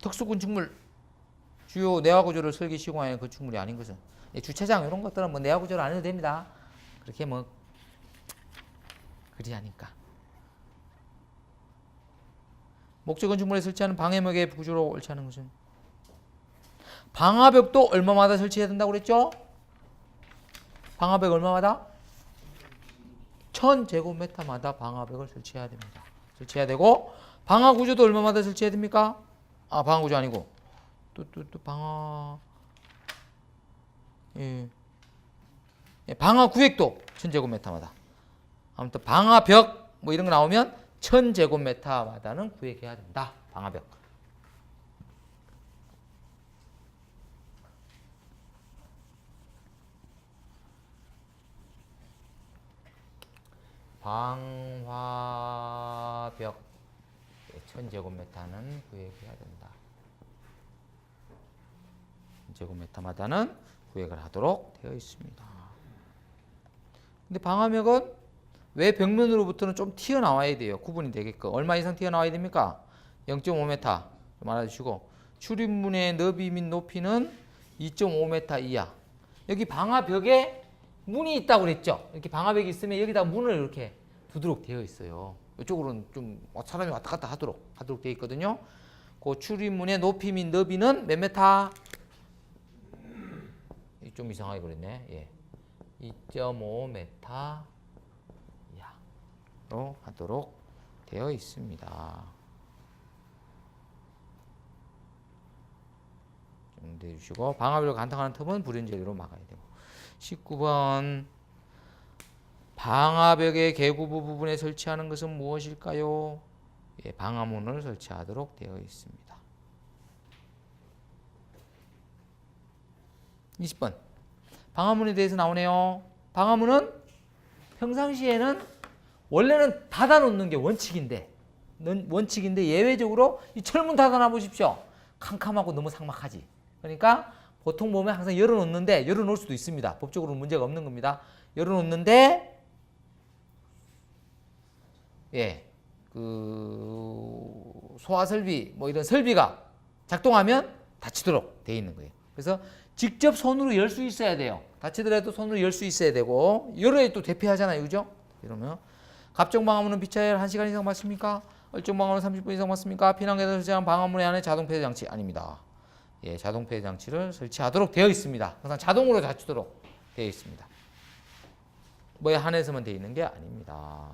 특수 건축물 주요 내화 구조를 설계 시공하는 건축물이 아닌 것은 예, 주차장 이런 것들은 뭐 내화 구조를 안 해도 됩니다. 그렇게 뭐 그리 하니까. 목적 건축물에 설치하는 방해막의 구조로 설치하는 것은 방화벽도 얼마마다 설치해야 된다고 그랬죠? 방화벽 얼마마다? 1000제곱미터마다 방화벽을 설치해야 됩니다. 설치해야 되고 방화 구조도 얼마마다 설치해야 됩니까? 아, 방화 구조 아니고 또 또 또 방화 예. 예, 방화 구획도 1000제곱미터마다. 아무튼 방화 벽 뭐 이런 거 나오면 1000제곱미터마다는 구획해야 된다. 방화 벽. 방화 벽 1000제곱미터는 구획해야 된다. 제곱미터마다는 구획을 하도록 되어 있습니다. 근데 방화벽은 왜 벽면으로부터는 좀 튀어나와야 돼요. 구분이 되게끔. 얼마 이상 튀어나와야 됩니까? 0.5m 좀 알아주시고 출입문의 너비 및 높이는 2.5m 이하. 여기 방화벽에 문이 있다고 그랬죠. 이렇게 방화벽이 있으면 여기다 문을 이렇게 두도록 되어 있어요. 이쪽으로는 좀 사람이 왔다 갔다 하도록 하도록 되어 있거든요. 그 출입문의 높이 및 너비는 몇 메타? 좀 이상하게 그랬네. 예. 2.5m 이하로 하도록 되어 있습니다. 좀 내주시고 방화벽을 간탕하는 틈은 불연제리로 막아야 되고 19번 방화벽의 개구부 부분에 설치하는 것은 무엇일까요? 예, 방화문을 설치하도록 되어 있습니다. 20번 방화문에 대해서 나오네요. 방화문은 평상시에는 원래는 닫아 놓는 게 원칙인데 넌- 원칙인데 예외적으로 이 철문 닫아 놔 보십시오. 캄캄하고 너무 삭막하지. 그러니까 보통 보면 항상 열어 놓는데 열어 놓을 수도 있습니다. 법적으로 문제가 없는 겁니다. 열어 놓는데 예. 그 소화 설비 뭐 이런 설비가 작동하면 닫히도록 돼 있는 거예요. 그래서 직접 손으로 열 수 있어야 돼요. 닫히더라도 손으로 열 수 있어야 되고 열어야 또 대피하잖아요. 그죠? 이러면 갑종 방화문은 비차열 1시간 이상 맞습니까? 얼종 방화문은 30분 이상 맞습니까? 피난계단 설치한 방화문의 안에 자동 폐쇄 장치 아닙니다. 예, 자동 폐쇄 장치를 설치하도록 되어 있습니다. 항상 자동으로 닫히도록 되어 있습니다. 뭐에 한해서만 되어 있는 게 아닙니다.